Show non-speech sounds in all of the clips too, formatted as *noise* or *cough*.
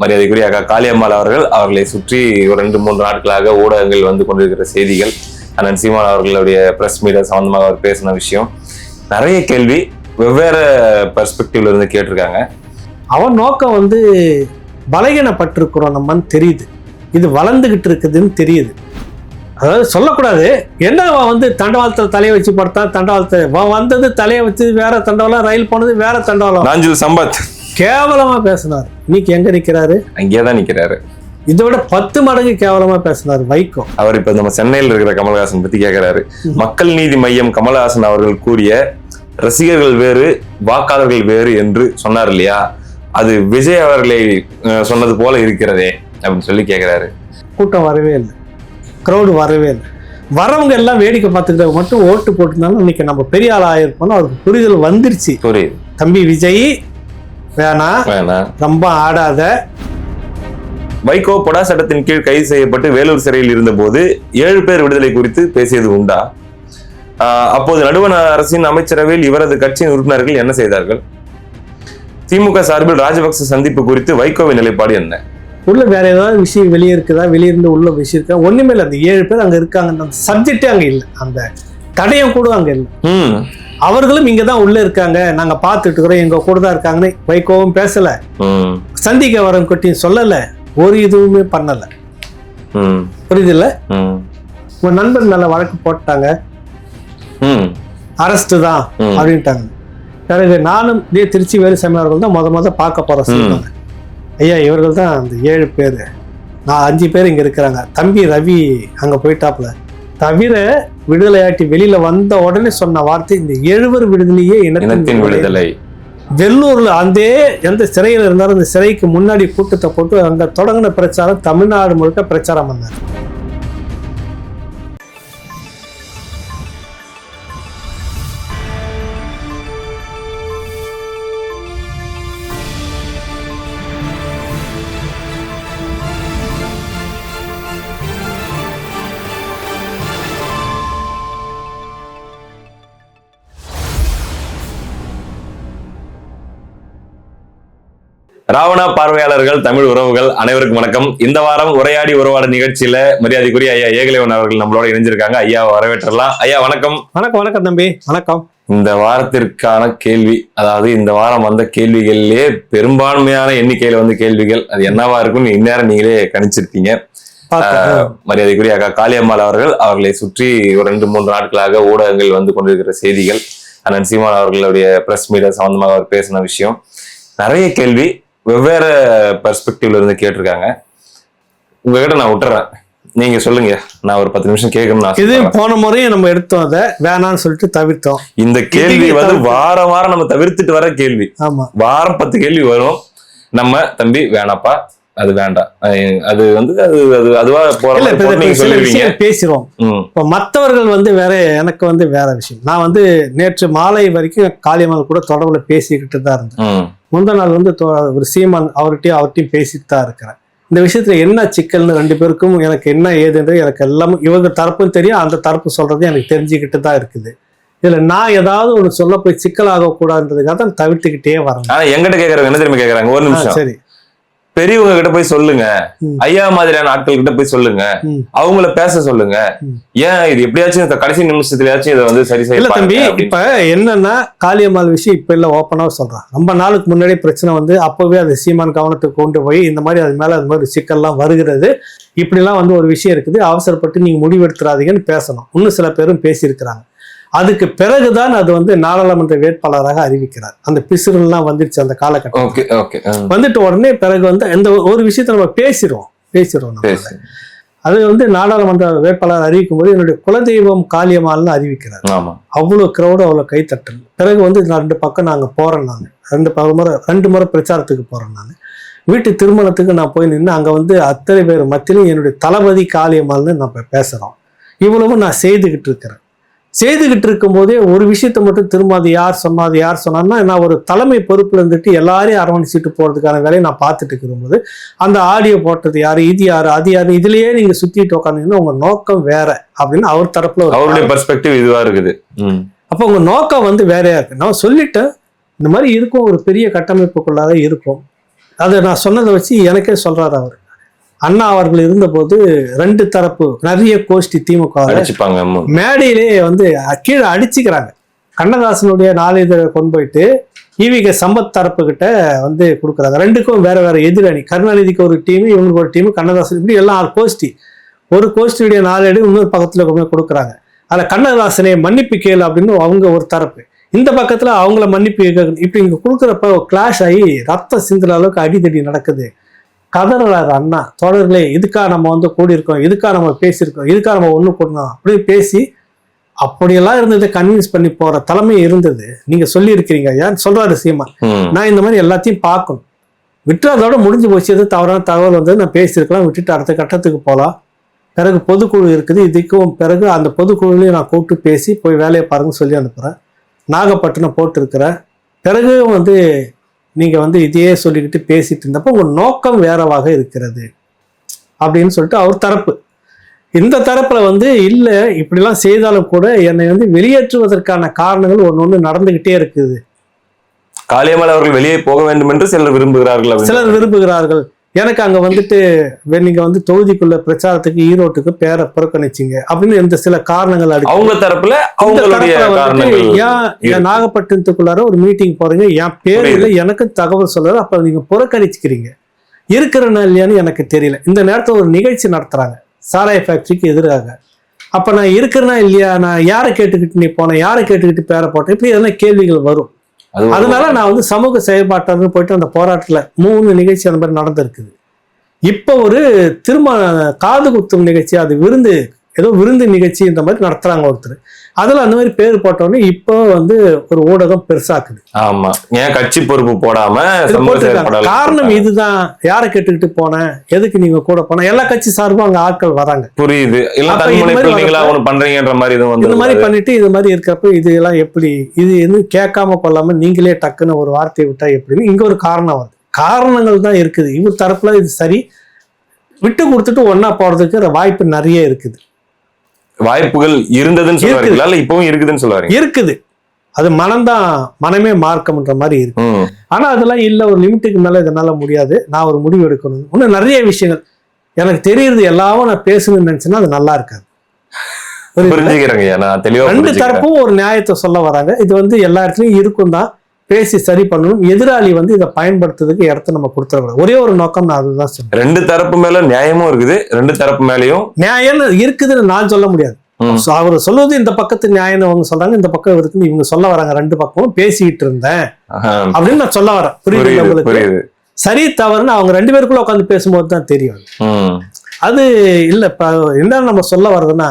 மரியாதைக்குரிய அக்கா காளியம்மாள் அவர்கள் அவர்களை சுற்றி ஒரு ரெண்டு மூன்று நாட்களாக ஊடகங்கள் வந்து கொண்டிருக்கிற செய்திகள் அண்ணன் சீமான் அவர்களுடைய பிரஸ் மீடியா சம்பந்தமாக அவர் பேசின விஷயம். நிறைய கேள்வி வெவ்வேறு பெர்ஸ்பெக்டிவ்ல இருந்து கேட்டிருக்காங்க. அவன் நோக்கம் வந்து பலகீனப்பட்டிருக்கிறோம் நம்மன்னு தெரியுது. இது வளர்ந்துகிட்டு இருக்குதுன்னு தெரியுது. அதாவது சொல்லக்கூடாது. என்ன அவன் வந்து தண்டவாளத்தில் தலையை வச்சு படுத்தான் தண்டவாளத்தை வந்தது தலையை வச்சு வேற தண்டவாளம் ரயில் போனது வேற தண்டவாளம். நாஞ்சில் சம்பத். கேவலமா பேசினார். இன்னைக்கு எங்க நிக்கிறாரு? அங்கேயே தான் நிக்கிறாரு. இதை விட பத்து மடங்கு கேவலமா பேசினார் வைகோ. அவர் இப்ப நம்ம சென்னையில் இருக்கிற கமல்ஹாசன் பத்தி கேட்கிறாரு மக்கள் நீதி மையம் கமல்ஹாசன் அவர்கள் கூறிய ரசிகர்கள் வேறு வாக்காளர்கள் வேறு என்று சொன்னார் இல்லையா? அது விஜய் அவர்களை சொன்னது போல இருக்கிறதே அப்படின்னு சொல்லி கேட்கிறாரு கூட்டம் வரவே இல்லை. க்ரௌடு வரவே இல்லை. வரவங்க எல்லாம் வேடிக்கை பார்த்துக்கிட்ட மட்டும் ஓட்டு போட்டிருந்தாலும் இன்னைக்கு நம்ம பெரிய ஆள் ஆயிருப்போம்னு அவருக்கு புரிதல் வந்துருச்சு. புரியுது. தம்பி விஜய் வேணாம் ரொம்ப ஆடாத. வைகோ பொடா சட்டத்தின் கீழ் கைது செய்யப்பட்டு வேலூர் சிறையில் இருந்தபோது ஏழு பேர் விடுதலை குறித்து பேசியது உண்டா? அப்போது நடுவண் அரசின் அமைச்சரவையில் இவரது கட்சியின் உறுப்பினர்கள் என்ன செய்தார்கள்? திமுக சார்பில் ராஜபக்ச சந்திப்பு குறித்து வைகோவின் நிலைப்பாடு என்ன? உள்ள வேற ஏதாவது விஷயம் வெளியே இருக்குதா? வெளியே இருந்து உள்ள விஷயம் இருக்கா? ஒண்ணுமே இல்லை. அந்த ஏழு பேர் அங்க இருக்காங்க அந்த சப்ஜெக்டே அங்க இல்லை. அந்த தடயம் கூட அங்க இல்லை. அவர்களும் இங்க தான் உள்ள இருக்காங்க. நாங்க பார்த்துட்டு இருக்கிறோம். எங்க கூட தான் இருக்காங்கன்னு வைகோவும் பேசல. சந்திக்க வரம் கொட்டியும் சொல்லல. ஒரு இதுவுமே பண்ணல. புரியுதுல்ல? உங்க நண்பர் மேல வழக்கு போட்டாங்க. அரெஸ்ட் தான். அப்படின்ட்டாங்க. பிறகு நானும் இதே திருச்சி வேலுசாமி அவர்கள் தான் முத முத பார்க்க போற சொன்னாங்க ஐயா இவர்கள் தான் அந்த ஏழு பேர். நான் அஞ்சு பேர் இங்க இருக்கிறாங்க. தம்பி ரவி அங்க போயிட்டாப்ல தவிர விடுதலையாட்டி வெளியில வந்த உடனே சொன்ன வார்த்தை இந்த எழுவர் விடுதலையே இனத்தின் விடுதலை. வெள்ளூர்ல அந்த எந்த சிறையில் இருந்தாலும் அந்த சிறைக்கு முன்னாடி கூட்டத்தை போட்டு அங்க தொடங்கின பிரச்சாரம் தமிழ்நாடு முழுக்க பிரச்சாரம் பண்ணார். ராவணா பார்வையாளர்கள் தமிழ் உறவுகள் அனைவருக்கும் வணக்கம். இந்த வாரம் உரையாடி உறவாட நிகழ்ச்சியில மரியாதைக்குரிய ஐயா ஏகலைவன் அவர்கள் நம்மளோட இணைஞ்சிருக்காங்க. ஐயா வரவேற்றலாம். ஐயா வணக்கம். வணக்கம் வணக்கம் தம்பி. வணக்கம். இந்த வாரத்திற்கான கேள்வி அதாவது இந்த வாரம் வந்த கேள்விகளிலே பெரும்பான்மையான எண்ணிக்கையில வந்து கேள்விகள். அது என்னவா இருக்கும்னு இந்நேரம் நீங்களே கணிச்சிருப்பீங்க. மரியாதைக்குரிய அக்கா காளியம்மாள் அவர்கள் அவர்களை சுற்றி ஒரு ரெண்டு மூன்று நாட்களாக ஊடகங்கள் வந்து கொண்டிருக்கிற செய்திகள். அண்ணன் சீமான் அவர்களுடைய பிரஸ் மீடியா சம்பந்தமாக அவர் பேசின விஷயம். நிறைய கேள்வி. வெவ்வேறு பெர்ஸ்பெக்டிவ்ல இருந்து கேட்டிருக்காங்க. உங்ககிட்ட நான் விட்டுறேன். நீங்க சொல்லுங்க. நான் ஒரு பத்து நிமிஷம் கேட்கணும்னு இது. போன முறையும் நம்ம எடுத்தோம் அதை. வேணாம்னு சொல்லிட்டு தவிர்த்தோம். இந்த கேள்வி வந்து வாரம் வாரம் நம்ம தவிர்த்துட்டு வர கேள்வி. ஆமா. வாரம் பத்து கேள்வி வரும். நம்ம தம்பி வேணாப்பா அது வேண்டாம். அது வந்து அது அது அதுவா போற மாதிரி இப்ப மற்றவர்கள் வந்து வேற எனக்கு வந்து வேற விஷயம். நான் வந்து நேற்று மாலை வரைக்கும் காளியம்மாள் கூட தொடர்புல பேசிக்கிட்டு தான் இருந்தேன். முந்தா நாள் வந்து ஒரு சீமான் அவர்கிட்டயும் அவர்கிட்டயும் பேசிட்டு தான் இருக்கிறேன். இந்த விஷயத்துல என்ன சிக்கல்னு ரெண்டு பேருக்கும் எனக்கு என்ன ஏதுன்றது எனக்கு எல்லாமே இவங்க தரப்பும் தெரியும் அந்த தரப்பு சொல்றது எனக்கு தெரிஞ்சுக்கிட்டு தான் இருக்குது. இதுல நான் ஏதாவது ஒரு சொல்ல போய் சிக்கலாக கூடாதுன்றதுக்காக தான் தவிர்த்துக்கிட்டே வரேன். எங்கிட்ட கேக்குறவங்க என்ன தெரியுமா கேக்குறாங்க? ஒரு நிமிஷம். சரி. பெரியவங்க கிட்ட போய் சொல்லுங்க. ஐயா மாதிரியான ஆட்கள் கிட்ட போய் சொல்லுங்க. அவங்கள பேச சொல்லுங்க. ஏன் இது எப்படியாச்சும் இந்த கடைசி நிமிஷத்துலயாச்சும் இதை வந்து சரி இல்ல தம்பி இப்ப என்னன்னா காளியம்மாள் விஷயம் இப்ப இல்ல ஓப்பனாக சொல்றேன். ரொம்ப நாளுக்கு முன்னாடி பிரச்சனை வந்து அப்பவே அது சீமான் கவனத்துக்கு கொண்டு போய் இந்த மாதிரி அது மேல அது மாதிரி சிக்கல்லாம் வருகிறது. இப்படிலாம் வந்து ஒரு விஷயம் இருக்குது. அவசரப்பட்டு நீங்க முடிவெடுத்துறாதீங்கன்னு பேசணும். இன்னும் சில பேரும் பேசியிருக்கிறாங்க. அதுக்கு பிறகுதான் அது வந்து நாடாளுமன்ற வேட்பாளராக அறிவிக்கிறார். அந்த பிசுறுலாம் வந்துருச்சு அந்த காலகட்டம். வந்துட்ட உடனே பிறகு வந்து இந்த ஒரு விஷயத்த நம்ம பேசிடுவோம் பேசிடுவோம் நம்ம. அது வந்து நாடாளுமன்ற வேட்பாளர் அறிவிக்கும் போது என்னுடைய குலதெய்வம் காளியம்மாள்னு அறிவிக்கிறார். அவ்வளோ க்ரௌடு அவ்வளோ கைத்தட்டல். பிறகு வந்து நான் ரெண்டு பக்கம் நாங்கள் போகிறேன் நான். ரெண்டு முறை ரெண்டு முறை பிரச்சாரத்துக்கு போகிறேன் நான். வீட்டு திருமணத்துக்கு நான் போய் நின்று அங்கே வந்து அத்தனை பேர் மத்தியிலும் என்னுடைய தளபதி காளியம்மாள்னு நம்ம பேசுகிறோம் இவ்வளவும் நான் செய்துக்கிட்டு இருக்கிறேன். செய்துக்கிட்டு இருக்கும்போதே ஒரு விஷயத்த மட்டும் திரும்ப அது யார் சொன்னா அது யார் சொன்னான்னா நான் ஒரு தலைமை பொறுப்புல இருந்துட்டு எல்லாரையும் அரவணைச்சிட்டு போறதுக்கான வேலையை நான் பார்த்துட்டு இருக்கும்போது அந்த ஆடியோ போட்டது யாரு இது யாரு அது யாரு இதுலயே நீங்க சுத்திட்டு உட்காந்தீங்கன்னா உங்க நோக்கம் வேற அப்படின்னு அவர் தரப்புல அவருடைய பெர்ஸ்பெக்டிவ் இதுவா இருக்குது. அப்போ உங்க நோக்கம் வந்து வேறையா இருக்கு. நான் சொல்லிட்டேன் இந்த மாதிரி இருக்கும் ஒரு பெரிய கட்டமைப்புக்குள்ளார இருக்கும். அதை நான் சொன்னதை வச்சு எனக்கே சொல்றாரு அவர். அண்ணா அவர்கள் இருந்தபோது ரெண்டு தரப்பு நிறைய கோஷ்டி திமுக. மேடையிலே வந்து கீழே அடிச்சுக்கிறாங்க. கண்ணதாசனுடைய நாளிதழை கொண்டு போயிட்டு ஈவிக சம்பத் தரப்பு கிட்ட வந்து கொடுக்குறாங்க. ரெண்டுக்கும் வேற வேற எதிரணி. கருணாநிதிக்கு ஒரு டீம் இவங்களுக்கு ஒரு டீம் கண்ணதாசன் இப்படி எல்லாம் ஆறு கோஷ்டி. ஒரு கோஷ்டியுடைய நாளேடு இன்னொரு பக்கத்துல கொண்டு போய் கொடுக்குறாங்க. அதில் கண்ணதாசனை மன்னிப்பு கேளு அப்படின்னு அவங்க ஒரு தரப்பு. இந்த பக்கத்துல அவங்கள மன்னிப்பு. இப்படி இங்க கொடுக்குறப்ப கிளாஷ் ஆகி ரத்த சிந்துற அளவுக்கு அடிதடி நடக்குது. கதறாரு அண்ணா. தோழர்களே இதுக்கா நம்ம வந்து கூடியிருக்கோம் இதுக்கா நம்ம பேசியிருக்கோம் இதுக்கா நம்ம ஒண்ணு கூடணும் அப்படின்னு பேசி அப்படியெல்லாம் இருந்ததை கன்வின்ஸ் பண்ணி போற தலைமை இருந்தது. நீங்க சொல்லியிருக்கிறீங்க ஏன் சொல்றாரு சீமா. நான் இந்த மாதிரி எல்லாத்தையும் பார்க்கணும். விட்டு அதோட முடிஞ்சு போச்சு எது தவறான தகவல் வந்து நான் பேசியிருக்கலாம் விட்டுட்டு அடுத்த கட்டத்துக்கு போகலாம். பிறகு பொதுக்குழு இருக்குது இதுக்கும் பிறகு அந்த பொதுக்குழுலையும் நான் கூப்பிட்டு பேசி போய் வேலையை பாருங்கன்னு சொல்லி அனுப்புகிறேன் நாகப்பட்டினம் போட்டிருக்கிறேன் பிறகு வந்து நீங்கள் வந்து இதையே சொல்லிக்கிட்டு பேசிட்டு இருந்தப்போ உங்கள் நோக்கம் வேறவாக இருக்கிறது அப்படின்னு சொல்லிட்டு அவர் தரப்பு. இந்த தரப்புல வந்து இல்லை இப்படிலாம் செய்தாலும் கூட என்னை வந்து வெளியேற்றுவதற்கான காரணங்கள் ஒன்று ஒன்று நடந்துக்கிட்டே இருக்குது. காளியம்மாள் அவர்கள் வெளியே போக வேண்டும் என்று சிலர் விரும்புகிறார்கள் சிலர் விரும்புகிறார்கள். எனக்கு அங்க வந்துட்டு வே- நீங்க வந்து தொகுதிக்குள்ள பிரச்சாரத்துக்கு ஈரோட்டுக்கு பேரை புறக்கணிச்சிங்க அப்படின்னு இந்த சில காரணங்கள் அடிச்சு அவங்க தரப்புல ஏன் நாகப்பட்டினத்துக்குள்ளார ஒரு மீட்டிங் போறீங்க? என் பேர் இல்லை எனக்கு தகவல் சொல்றாரு அப்ப நீங்க புறக்கணிச்சுக்கிறீங்க. இருக்கிறனா இல்லையான்னு எனக்கு தெரியல. இந்த நேரத்துல ஒரு நிகழ்ச்சி நடத்துறாங்க. சாராய ஃபேக்டரிக்கு எதிராக. அப்ப நான் இருக்கிறனா இல்லையா? நான் யாரை கேட்டுக்கிட்டு நீ போனேன் யாரை கேட்டுக்கிட்டு பேரை போட்டேன் இப்படி எதனா கேள்விகள் வரும். அதனால நான் வந்து சமூக செயல்பாட்டாளர்னு போயிட்டு அந்த போராட்டத்துல மூணு நிகழ்ச்சி அந்த மாதிரி நடந்திருக்குது. இப்போ ஒரு திருமண காது குத்தும் நிகழ்ச்சி அது விருந்து ஏதோ விருந்து நிகழ்ச்சி இந்த மாதிரி நடத்துறாங்க ஒருத்தர். அதுல அந்த மாதிரி பேர் போட்டோன்னே இப்போ வந்து ஒரு ஊடகம் பெருசாக்குது. ஆமா. ஏன் கட்சி பொறுப்பு போடாம காரணம். இதுதான். யாரை கேட்டுக்கிட்டு போனேன் எதுக்கு நீங்க கூட போன? எல்லா கட்சி சார்பும் அங்க ஆட்கள் வராங்க. புரியுது. பண்றீங்கன்ற மாதிரி இதுவும் இந்த மாதிரி வந்து பண்ணிட்டு இது மாதிரி இருக்கிறப்ப இது எல்லாம் எப்படி? இது இன்னும் கேட்காம கொள்ளாம நீங்களே டக்குன்னு ஒரு வார்த்தையை விட்டா எப்படின்னு இங்க ஒரு காரணம் வருது. காரணங்கள் தான் இருக்குது. இவர் தரப்புல இது சரி. விட்டு கொடுத்துட்டு ஒண்ணா போறதுக்கு வாய்ப்பு நிறைய இருக்குது. வாய்ப்புகள் இருந்ததுன்னு சொல்ல இருக்குது. வரீங்களா இல்ல இப்பவும் இருக்குதுன்னு சொல்ல வரீங்க இருக்குது. அது மனம்தான் மனமே மார்க்கம்ன்ற மாதிரி இருக்கு. ஆனா அதெல்லாம் இல்ல ஒரு லிமிட்டுக்கு மேல இதனால முடியாது. நான் ஒரு முடிவு எடுக்கணும். இன்னும் நிறைய விஷயங்கள். எனக்கு தெரியுறது எல்லாமும் நான் பேசணும்னு நினைச்சேன்னா அது நல்லா இருக்காது? புரிஞ்சுக்கிறேங்க ரெண்டு தரப்பும் ஒரு நியாயத்தை சொல்ல வராங்க. இது வந்து எல்லா இடத்துலயும் இருக்கும் தான் பேசி சரி பண்ணணும். எதிராளி வந்து இதை பயன்படுத்துறதுக்கு இடத்த நம்ம கொடுத்துடக்கூடாது. ஒரே ஒரு நோக்கம் நான் அதுதான் சொல்றேன். ரெண்டு தரப்பு மேல நியாயமும் இருக்குது. ரெண்டு தரப்பு மேலயும் நியாயம் இருக்குதுன்னு நான் சொல்ல முடியாது. அவர் சொல்லுவது இந்த பக்கத்து நியாயம்னு அவங்க சொல்றாங்க இந்த பக்கம் இருக்குன்னு இவங்க சொல்ல வராங்க. ரெண்டு பக்கமும் பேசிட்டு இருந்தேன். அப்படின்னு நான் சொல்ல வரேன். புரியுது உங்களுக்கு? சரி தவறுன்னு அவங்க ரெண்டு பேருக்குள்ள உட்காந்து பேசும்போது தான் தெரியும். அது. இல்ல இப்ப என்ன நம்ம சொல்ல வர்றதுன்னா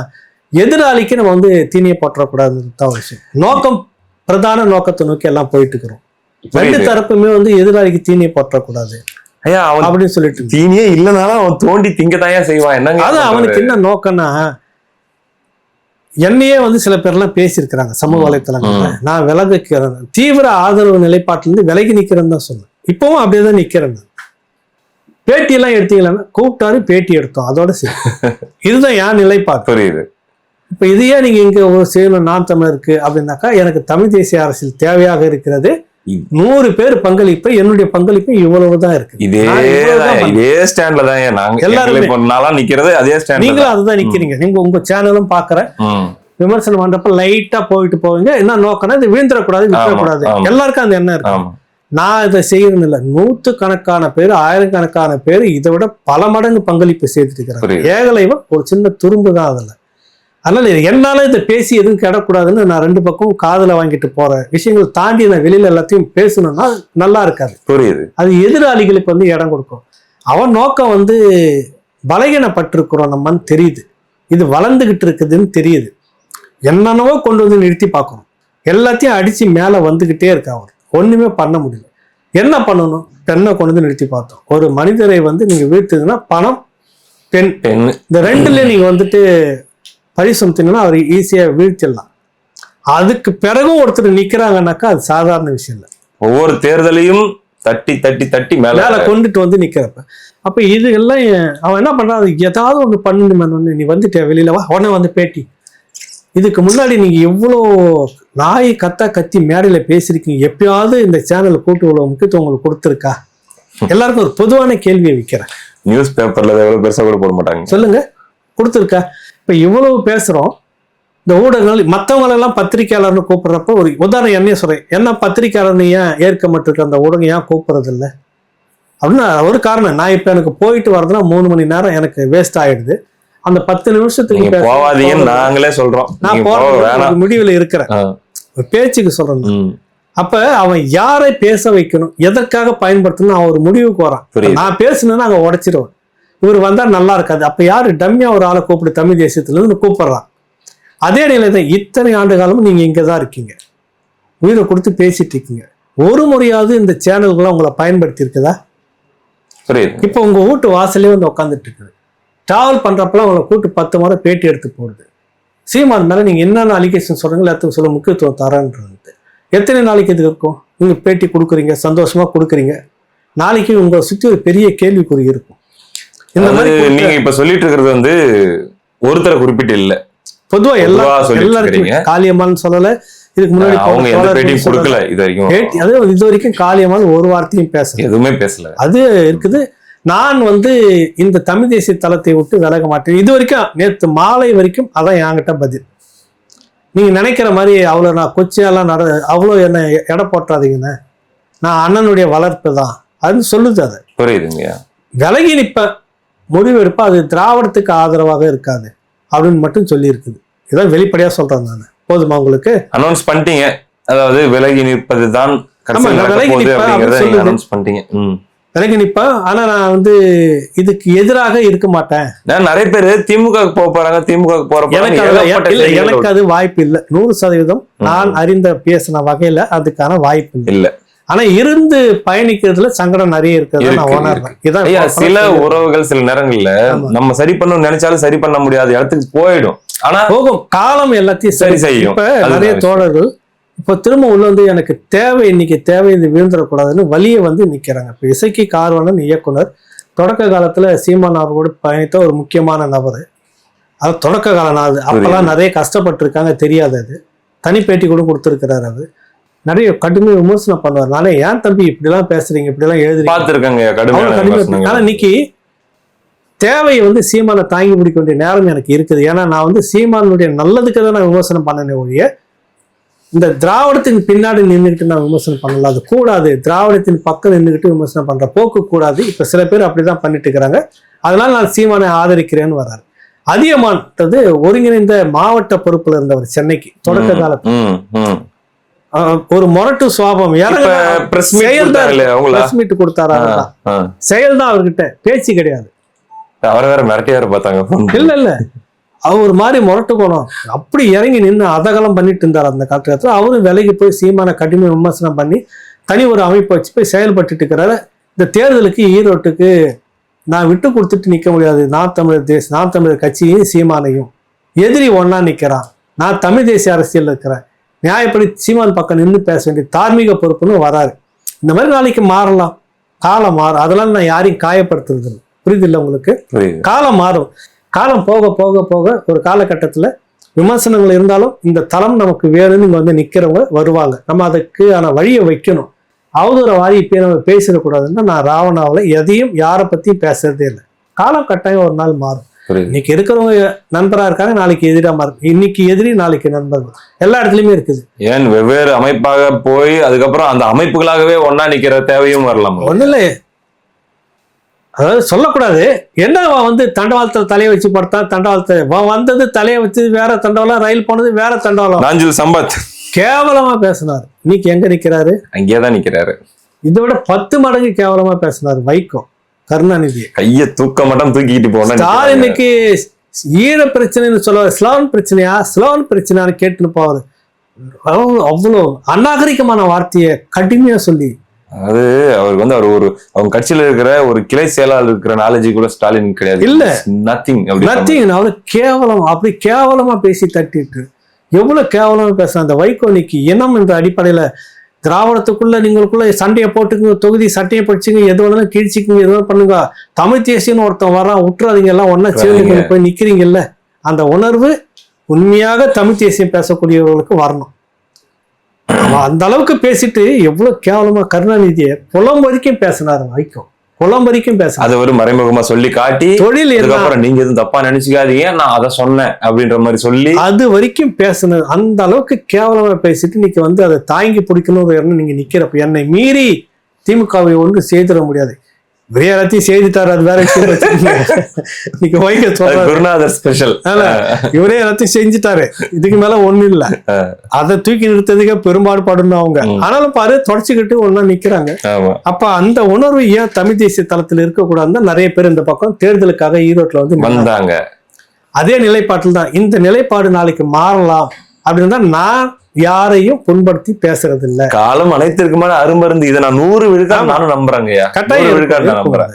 எதிராளிக்கு நம்ம வந்து தீனியை போட்டுறக்கூடாதுன்னு தான் விஷயம். நோக்கம் பிரதான நோக்கத்தை நோக்கி எல்லாம் போயிட்டு இருக்கிறோம் ரெண்டு. தரப்புமே வந்து எதிராளிக்கு தீனியை போட்டுறக்கூடாது ஐயா அவன் அப்படின்னு சொல்லிட்டு தீனியே இல்லனாலும் அவன் தோண்டி திங்கத்தாயா செய்வான். என்னங்க அது? அவனுக்கு என்ன நோக்கம்னா என்னையே வந்து சில பேர்லாம் பேசியிருக்கிறாங்க சமூக. வலைத்தளங்கள்ல. நான் விலகுக்கிறேன். தீவிர ஆதரவு நிலைப்பாட்டிலிருந்து விலகி நிக்கிறேன்னு தான் சொன்னேன் இப்பவும் அப்படியே தான் நிக்கிறேன். பேட்டியெல்லாம் எடுத்தீங்களா கூப்பிட்டாரு பேட்டி எடுத்தோம். அதோட சரி. *laughs* இதுதான் என் நிலைப்பாடு. புரியுது. இப்ப இதையே நீங்க இங்க ஒரு செய்யணும் நான் தமிழருக்கு அப்படின்னாக்கா எனக்கு தமிழ் தேசிய அரசியல் தேவையாக இருக்கிறது. நூறு பேர் பங்களிப்பு என்னுடைய பங்களிப்பு இவ்வளவுதான் இருக்கு. இதே. இதே ஸ்டாண்ட்ல தான் நாங்க எல்லாருமே. இப்போ நிக்கிறது அதே ஸ்டாண்ட்ல நீங்களும் அதுதான் நிக்கிறீங்க. நீங்க உங்க சேனலும் பாக்குறேன் விமர்சனம் பண்றப்ப லைட்டா போயிட்டு போவீங்க. என்ன நோக்கம்னா இது வீழ்ந்துடக்கூடாது விட்டுறக்கூடாது. எல்லாருக்கும் அந்த எண்ணம் இருக்கு. ஆமா. நான் இதை செய்யறது இல்லை நூத்து கணக்கான பேர் ஆயிரக்கணக்கான பேர் இதை விட பல மடங்கு பங்களிப்பு புரியுது. ஏகலைவன் ஒரு சின்ன துரும்பு தான் அதுல. அதனால இது என்னால இதை பேசி எதுவும் கிடக்கூடாதுன்னு நான் ரெண்டு பக்கம் காதுல வாங்கிட்டு போறேன். விஷயங்கள் தாண்டி நான் வெளியில எல்லாத்தையும் பேசணும்னா நல்லா இருக்காது. புரியுது. அது எதிராளிகளுக்கு வந்து இடம் கொடுக்கும். அவன் நோக்கம் வந்து பலகீனப்பட்டிருக்கிறோம் நம்மன்னு தெரியுது. இது வளர்ந்துகிட்டு இருக்குதுன்னு தெரியுது. என்னென்னவோ கொண்டு வந்து நிறுத்தி பார்க்கணும். எல்லாத்தையும் அடிச்சு மேல வந்துகிட்டே இருக்கா அவர் ஒண்ணுமே பண்ண முடியல. என்ன பண்ணணும்? பெண்ணை கொண்டு வந்து நிறுத்தி பார்த்தோம். ஒரு மனிதரை வந்து நீங்க வீழ்த்துதுன்னா பணம் பெண். பெண். இந்த ரெண்டுல நீங்க வந்துட்டு பரிசுமத்தினா அவர் ஈஸியா வீழ்த்திடலாம். அதுக்கு பிறகும் ஒருத்தர் நிக்கிறாங்கன்னாக்கா அது சாதாரண விஷயம் இல்லை. ஒவ்வொரு தேர்தலையும் தட்டி தட்டி தட்டி மேல கொண்டுட்டு வந்து நிக்கிறப்ப. அப்ப இது எல்லாம் அவன் என்ன பண்றான்? அது ஏதாவது ஒண்ணு பண்ணணுமே நீ வந்துட்ட வெளியில வா உடனே வந்து பேட்டி. இதுக்கு முன்னாடி நீங்க எவ்வளோ நாய் கத்தா கத்தி மேடையில பேசியிருக்கீங்க? எப்பயாவது இந்த சேனல் கூட்டு இவ்வளவு முக்கியத்துவம் உங்களுக்கு கொடுத்துருக்கா? எல்லாருக்கும் ஒரு பொதுவான கேள்வியை வைக்கிறேன். நியூஸ் பேப்பர்ல எவ்வளவு பெருசா கூட போட மாட்டாங்க. சொல்லுங்க. கொடுத்துருக்கா? இப்ப இவ்வளவு பேசுறோம். இந்த ஊடகங்கள் மற்றவங்களெல்லாம் பத்திரிக்கையாளர்னு கூப்பிடுறப்ப ஒரு உதாரணம் என்னைய சொல்றேன். என்ன பத்திரிக்கையாளர்னு ஏன் ஏற்க மாட்டிருக்க அந்த ஊடகம் ஏன் கூப்பிடுறது இல்ல அப்படின்னு ஒரு காரணம். நான் இப்ப எனக்கு போயிட்டு வரதுனா மூணு மணி நேரம் எனக்கு வேஸ்ட் ஆயிடுது. அந்த பத்து நிமிஷத்துக்கு போவாதீங்கன்னு நாங்களே சொல்றோம். நான் ஒரு முடிவுல இருக்கிறேன். பேச்சுக்கு சொல்றேன். அப்ப அவன் யாரை பேச வைக்கணும்? எதற்காக பயன்படுத்தணும் அவன் ஒரு முடிவுக்கு வரான். நான் பேசுனேன்னா அங்க உடைச்சிருவேன். இவர் வந்தா நல்லா இருக்காது. அப்ப யாரு? டம்மியா ஒரு ஆளை கூப்பிட்டு தமிழ் தேசியத்துல இருந்து கூப்பிடுறான். அதே நிலை தான் இத்தனை ஆண்டு காலமும் நீங்க இங்க தான் இருக்கீங்க. உயிரை கொடுத்து பேசிட்டு இருக்கீங்க. ஒரு முறையாவது இந்த சேனல்களை உங்களை பயன்படுத்தி இருக்குதா புரியுது. இப்போ உங்க வீட்டு வாசலே வந்து உட்காந்துட்டு இருக்குது. டிராவல் பண்றப்பலாம் உங்களை கூட்டு பத்து முறை பேட்டி எடுத்து போடுது. சீமான் மேல நீங்க என்னென்ன அலிகேஷன் சொல்றீங்களோ எல்லாத்துக்கும் சொல்ல முக்கியத்துவம் தரேன்றது எத்தனை நாளைக்கு இது இருக்கும்? நீங்க பேட்டி கொடுக்குறீங்க சந்தோஷமா கொடுக்குறீங்க. நாளைக்கு உங்களை சுற்றி ஒரு பெரிய கேள்விக்குறி இருக்கும். இந்த மாதிரி நீங்க இப்ப சொல்லிட்டு இருக்கிறது வந்து ஒருத்தரை குறிப்பிட்டு இல்ல. பொதுவா எல்லா எல்லாருக்கும். காளியம்மான்னு சொல்லல இதுக்கு முன்னாடி அவங்க எந்த பேட்டியும். கொடுக்கல இது வரைக்கும். அது இது வரைக்கும் காளியம்மாள் ஒரு வார்த்தையும் பேசல. எதுவுமே பேசல. அது இருக்குது. நான் வந்து இந்த தமிழ் தேசிய தளத்தை விட்டு விலக மாட்டேன். இது வரைக்கும் நேற்று மாலை வரைக்கும் அதான் என்கிட்ட பதில். நீங்க நினைக்கிற மாதிரி அவ்வளோ நான் கொச்சியெல்லாம் நட அவ்வளோ என்ன எடை போட்டாதீங்கண்ணே. நான் அண்ணனுடைய வளர்ப்பு தான். அதுன்னு சொல்லுது அதை. புரியுதுங்க விலகி நிற்பேன். முடிவு எடுப்பேன் அது திராவிடத்துக்கு ஆதரவாக இருக்காது அப்படின்னு மட்டும் சொல்லியிருக்குது. இதான் வெளிப்படையா சொல்றேன் நான். போதுமா உங்களுக்கு? அனௌன்ஸ் பண்ணிட்டீங்க. அதாவது விலகி நிற்பது தான். அனௌன்ஸ் பண்ணிட்டீங்க. விலகி நிற்பேன் ஆனா நான் வந்து இதுக்கு எதிராக இருக்க மாட்டேன். நான் நிறைய பேர் திமுக போக போறாங்க திமுக போற எனக்கு அது- வாய்ப்பு இல்லை. நூறு சதவீதம் நான் அறிந்த பேசின வகையில அதுக்கான வாய்ப்பு இல்ல. ஆனா இருந்து பயணிக்கிறதுல சங்கடம் நிறைய இருக்கிறத நான் உணர்றேன். இதான் சில உறவுகள் சில நேரங்கள்ல. நம்ம சரி பண்ணணும்னு நினைச்சாலும் சரி பண்ண முடியாத இடத்துக்கு போயிடும். ஆனா போகும். காலம் எல்லாத்தையும் சரி செய்யும். இப்ப நிறைய. தோழர்கள் இப்ப திரும்ப உள்ள வந்து எனக்கு தேவை இன்னைக்கு தேவை இது விழுந்துடக்கூடாதுன்னு வழியை வந்து நிக்கிறாங்க. இப்ப இசைக்கு கார்வனன் இயக்குனர் தொடக்க காலத்துல சீமான் அவர்களோடு பயணித்த ஒரு முக்கியமான நபர். அது தொடக்க காலம் அது அப்பெல்லாம் நிறைய கஷ்டப்பட்டு இருக்காங்க தெரியாது அது. தனி பேட்டி கூட கொடுத்துருக்கிறாரு அது. நிறைய கடுமையாக விமர்சனம் பண்ணுவார் நானே ஏன் தம்பி இப்படிலாம் பேசுறீங்க இப்படிலாம் எழுதுறீங்க? பாத்துருக்காங்க அவ்வளவு கடுமையான கடுமையா இருக்கு. விமர்சனங்கள். ஆனா இன்னைக்கு தேவையை வந்து சீமானை தாங்கி பிடிக்க வேண்டிய நேரம் எனக்கு இருக்குது. ஏன்னா நான் வந்து சீமானுடைய நல்லதுக்கு தான் நான் விமர்சனம் பண்ணனே ஒழிய இந்த திராவிடத்தின் பின்னாடி நின்றுக்கிட்டு நான் விமர்சனம் பண்ணல. அது கூடாது. திராவிடத்தின் பக்கம் நின்றுக்கிட்டு விமர்சனம் பண்ற போக்கு கூடாது. இப்ப சில பேர் அப்படிதான் பண்ணிட்டு இருக்கிறாங்க. அதனால நான் சீமானை ஆதரிக்கிறேன்னு வர்றாரு. அதியமான்றது ஒருங்கிணைந்த மாவட்ட பொறுப்புல இருந்தவர் சென்னைக்கு தொடக்க காலத்துல ஒரு முரட்டு சுவாபம். அவங்களா? மீட் கொடுத்தாரு. செயல் தான் அவர்கிட்ட. பேச்சு கிடையாது. அவரை வேற மிரட்டி வேற பார்த்தாங்க. இல்ல இல்ல. அவர் ஒரு மாதிரி முரட்டு போனோம் அப்படி இறங்கி நின்று அதகலம் பண்ணிட்டு இருந்தார் அந்த காலகட்டத்தில் அவரும் விலைக்கு போய் சீமான கடுமை விமர்சனம் பண்ணி தனி ஒரு அமைப்பு வச்சு போய் செயல்பட்டுட்டு இருக்கிறாரு. இந்த தேர்தலுக்கு ஈரோட்டுக்கு நான் விட்டு கொடுத்துட்டு நிக்க முடியாது. நான் தமிழர் தேச நான் தமிழர் கட்சியையும் சீமானையும். எதிரி ஒண்ணா நிக்கிறான். நான் தமிழ் தேசிய அரசியல் இருக்கிறேன். நியாயப்படி சீமான் பக்கம் நின்று பேச வேண்டிய தார்மீக பொறுப்புன்னு வராரு. இந்த மாதிரி நாளைக்கு மாறலாம். காலம் மாறும். அதெல்லாம் நான் யாரையும் காயப்படுத்துறது இல்லை. புரியுது உங்களுக்கு? புரியுது. காலம் மாறும். காலம் போக போக போக ஒரு காலகட்டத்தில் விமர்சனங்கள் இருந்தாலும் இந்த தளம் நமக்கு வேணும்னு இங்க வந்து நிக்கிறவங்க வருவாங்க. நம்ம அதுக்கான வழியை வைக்கணும். அவதூற வாரி இப்போ நம்ம பேசிடக்கூடாதுன்னு நான் ராவணாவில் எதையும் யாரை பத்தியும் பேசுறதே இல்லை. காலம் கட்டாயம் ஒரு நாள் மாறும். இன்னைக்கு இருக்கிறவங்க நண்பரா இருக்காங்க நாளைக்கு எதிராக மாறும் இன்னைக்கு எதிரி நாளைக்கு நண்பர்கள் எல்லா இடத்துலயுமே இருக்குது. ஏன் வெவ்வேறு அமைப்பாக போய் அதுக்கப்புறம் அந்த அமைப்புகளாகவே ஒண்ணா நிக்கிற தேவையும் வரலாம். ஒன்றும் இல்லை அதாவது சொல்லக்கூடாது. என்ன வந்து தண்டவாளத்தில் தலையை வச்சு படுத்தான்? தண்டவாளத்தை வந்தது தலையை வச்சு வேற தண்டவாளம் ரயில் போனது வேற தண்டவாளம். நாஞ்சில் சம்பத். கேவலமா பேசினார். இன்னைக்கு எங்க நிக்கிறாரு? அங்கேயேதான் நிக்கிறாரு. இதை விட பத்து மடங்கு கேவலமா பேசினார் வைகோ. கருணாநிதி. கைய தூக்க மட்டும் தூக்கிட்டு போனா. ஸ்டாலினுக்கு ஈழ பிரச்சனைன்னு சொல்ல ஸ்லோன் பிரச்சனையா? ஸ்லோன் பிரச்சனையான்னு கேட்டுன்னு அவ்வளவு- அவ்வளவு அநாகரிகமான வார்த்தையை கடுமையா சொல்லி. அது அவருக்கு வந்து அவர் ஒரு அவங்க கட்சியில இருக்கிற ஒரு கிளை செயலாளர் இருக்கிற நாலேஜ் கூட ஸ்டாலின் கிடையாது. இல்ல. நத்திங் நத்திங் அவரு கேவலம் அப்படி கேவலமா பேசி தட்டிட்டு. எவ்வளவு கேவலமா பேசுறான் அந்த வைகோ இன்னைக்கு இனம் என்ற அடிப்படையில திராவிடத்துக்குள்ள நீங்களுக்குள்ள சண்டையை போட்டுக்குங்க தொகுதி சட்டையை படிச்சுங்க எது வேணாலும் கிழிச்சிக்குங்க எது வேணாலும் பண்ணுங்க. தமிழ் தேசியன்னு ஒருத்தன் வரான் விட்டுறாதீங்க எல்லாம் ஒன்னா சேர்ந்து. போய் நிக்கிறீங்கல்ல அந்த உணர்வு உண்மையாக தமிழ் தேசியம் பேசக்கூடியவர்களுக்கு வரணும். அந்த அளவுக்கு பேசிட்டு எவ்வளவு கேவலமா கருணாநிதியை குளம் வரைக்கும் பேசினாரு வைக்கும். குளம் வரைக்கும் பேசினார் அதை ஒரு மறைமுகமா சொல்லி காட்டி தொழில் என்ன? அதுக்கப்புறம் நீங்க எதுவும் தப்பா நினைச்சுக்காதீங்க நான் அதை சொன்னேன் அப்படின்ற மாதிரி சொல்லி அது வரைக்கும் பேசுனது. அந்த அளவுக்கு கேவலமா பேசிட்டு இன்னைக்கு வந்து அதை தாங்கி பிடிக்கணும் நீங்க நிக்கிறப்ப என்னை மீறி திமுகவை ஒன்று செய்திட முடியாது. இவரே எல்லாத்தையும் செய்துட்டாரு அது வேற. இன்னைக்கு வைக்க குருநாதர் ஸ்பெஷல் இவரே எல்லாத்தையும் செஞ்சுட்டாரு. இதுக்கு மேல ஒண்ணும் இல்ல. அதை தூக்கி நிறுத்ததுக்கே பெரும்பாடு படணும் அவங்க. ஆனாலும் பாரு தொடச்சிக்கிட்டு ஒன்னா நிக்கிறாங்க. அப்ப அந்த உணர்வு ஏன் தமிழ் தேசிய தளத்துல இருக்கக்கூடாதுன்னு நிறைய பேர் இந்த பக்கம் தேர்தலுக்காக ஈரோட்ல வந்து. வந்தாங்க. அதே நிலைப்பாட்டில் தான் இந்த நிலைப்பாடு நாளைக்கு மாறலாம் அப்படின்னு தான் நான் யாரையும் புண்படுத்தி பேசுறது இல்ல காலம் அனைத்திற்குமான அருமருந்து இதை நான் நூறு விழுக்காடு. நானும் நம்புறேங்கய்யா கட்டாயம் விழுக்காடு நம்புறேன்.